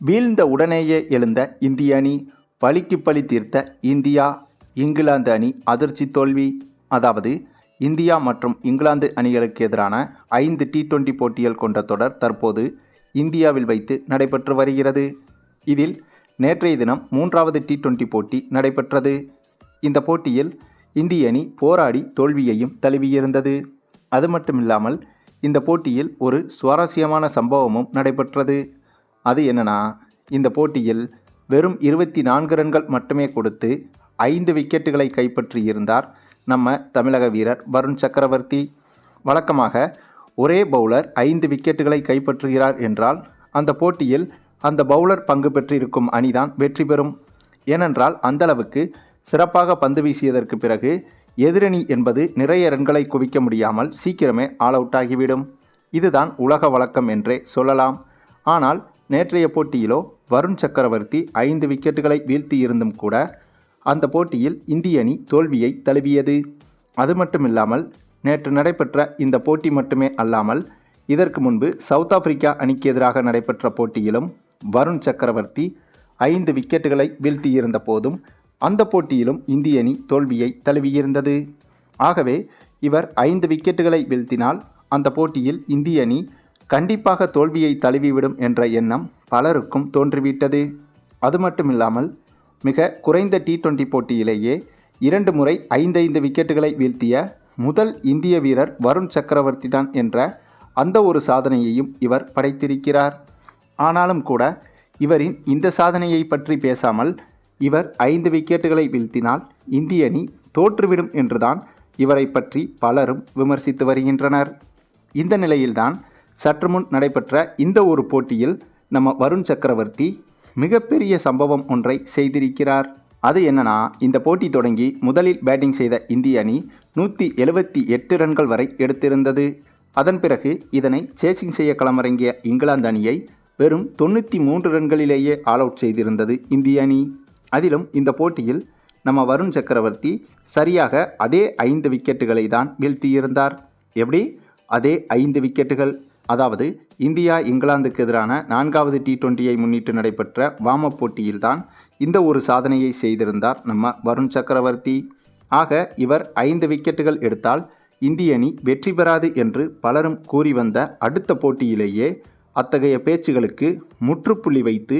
வீழ்ந்த உடனேயே எழுந்த இந்திய அணி பலிக்கு பலி தீர்த்த இந்தியா இங்கிலாந்து அணி அதிர்ச்சி தோல்வி. அதாவது இந்தியா மற்றும் இங்கிலாந்து அணிகளுக்கு எதிரான ஐந்து டி டுவெண்டி போட்டிகள் கொண்ட தொடர் தற்போது இந்தியாவில் வைத்து நடைபெற்று வருகிறது. இதில் நேற்றைய தினம் மூன்றாவது டி டுவெண்டி போட்டி நடைபெற்றது. இந்த போட்டியில் இந்திய அணி போராடி தோல்வியையும் தழுவியிருந்தது. அது மட்டுமில்லாமல் இந்த போட்டியில் ஒரு சுவாரஸ்யமான சம்பவமும் நடைபெற்றது. அது என்னன்னா இந்த போட்டியில் வெறும் இருபத்தி நான்கு ரன்கள் மட்டுமே கொடுத்து ஐந்து விக்கெட்டுகளை கைப்பற்றி இருந்தார் நம்ம தமிழக வீரர் வருண் சக்கரவர்த்தி. வழக்கமாக ஒரே பவுலர் ஐந்து விக்கெட்டுகளை கைப்பற்றுகிறார் என்றால் அந்த போட்டியில் அந்த பவுலர் பங்கு பெற்றிருக்கும் அணிதான் வெற்றி பெறும். ஏனென்றால் அந்த அளவுக்கு சிறப்பாக பந்து வீசியதற்கு பிறகு எதிரணி என்பது நிறைய ரன்களை குவிக்க முடியாமல் சீக்கிரமே ஆல் அவுட் ஆகிவிடும். இதுதான் உலக வழக்கம் என்றே சொல்லலாம். ஆனால் நேற்றைய போட்டியிலோ வருண் சக்கரவர்த்தி ஐந்து விக்கெட்டுகளை வீழ்த்தி இருந்தும் கூட அந்த போட்டியில் இந்திய அணி தோல்வியை தழுவியது. அது மட்டுமில்லாமல் நேற்று நடைபெற்ற இந்த போட்டி மட்டுமே அல்லாமல் இதற்கு முன்பு சவுத் ஆப்பிரிக்கா அணிக்கு எதிராக நடைபெற்ற போட்டியிலும் வருண் சக்கரவர்த்தி ஐந்து விக்கெட்டுகளை வீழ்த்தியிருந்த போதும் அந்த போட்டியிலும் இந்திய அணி தோல்வியை தழுவியிருந்தது. ஆகவே இவர் ஐந்து விக்கெட்டுகளை வீழ்த்தினால் அந்த போட்டியில் இந்திய அணி கண்டிப்பாக தோல்வியை தழுவிவிடும் என்ற எண்ணம் பலருக்கும் தோன்றிவிட்டது. அது மட்டுமில்லாமல் மிக குறைந்த டி டுவெண்டி போட்டியிலேயே இரண்டு முறை ஐந்தைந்து விக்கெட்டுகளை வீழ்த்திய முதல் இந்திய வீரர் வருண் சக்கரவர்த்தி தான் என்ற அந்த ஒரு சாதனையையும் இவர் படைத்திருக்கிறார். ஆனாலும் கூட இவரின் இந்த சாதனையை பற்றி பேசாமல் இவர் ஐந்து விக்கெட்டுகளை வீழ்த்தினால் இந்திய அணி தோற்றுவிடும் என்றுதான் இவரை பற்றி பலரும் விமர்சித்து வருகின்றனர். இந்த நிலையில்தான் சற்று முன் நடைபெற்ற இந்த ஒரு போட்டியில் நம்ம வருண் சக்கரவர்த்தி மிகப்பெரிய சம்பவம் ஒன்றை செய்திருக்கிறார். அது என்னன்னா இந்த போட்டி தொடங்கி முதலில் பேட்டிங் செய்த இந்திய அணி நூற்றி எழுபத்தி எட்டு ரன்கள் வரை எடுத்திருந்தது. அதன் பிறகு இதனை சேசிங் செய்ய களமிறங்கிய இங்கிலாந்து அணியை வெறும் தொண்ணூற்றி மூன்று ரன்களிலேயே ஆல் அவுட் செய்திருந்தது இந்திய அணி. அதிலும் இந்த போட்டியில் நம்ம வருண் சக்கரவர்த்தி சரியாக அதே ஐந்து விக்கெட்டுகளை தான் வீழ்த்தியிருந்தார். எப்படி? அதே ஐந்து விக்கெட்டுகள் அதாவது இந்தியா இங்கிலாந்துக்கு எதிரான நான்காவது டி டுவெண்ட்டியை முன்னிட்டு நடைபெற்ற வாம போட்டியில்தான் இந்த ஒரு சாதனையை செய்திருந்தார் நம்ம வருண் சக்கரவர்த்தி. ஆக இவர் ஐந்து விக்கெட்டுகள் எடுத்தால் இந்திய அணி வெற்றி பெறாது என்று பலரும் கூறி வந்த அடுத்த போட்டியிலேயே அத்தகைய பேச்சுகளுக்கு முற்றுப்புள்ளி வைத்து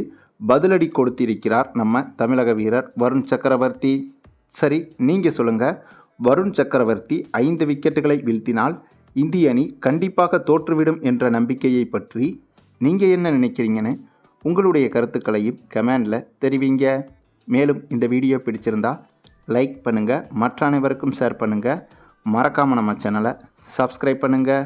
பதிலடி கொடுத்திருக்கிறார் நம்ம தமிழக வீரர் வருண் சக்கரவர்த்தி. சரி நீங்கள் சொல்லுங்கள் வருண் சக்கரவர்த்தி ஐந்து விக்கெட்டுகளை வீழ்த்தினால் இந்திய அணி கண்டிப்பாக தோற்றுவிடும் என்ற நம்பிக்கையை பற்றி நீங்கள் என்ன நினைக்கிறீங்கன்னு உங்களுடைய கருத்துக்களையும் கமெண்டில் தெரிவிங்க. மேலும் இந்த வீடியோ பிடிச்சிருந்தா லைக் பண்ணுங்கள் மற்ற அனைவருக்கும் ஷேர் பண்ணுங்கள் மறக்காமல் நம்ம சேனலை சப்ஸ்கிரைப் பண்ணுங்கள்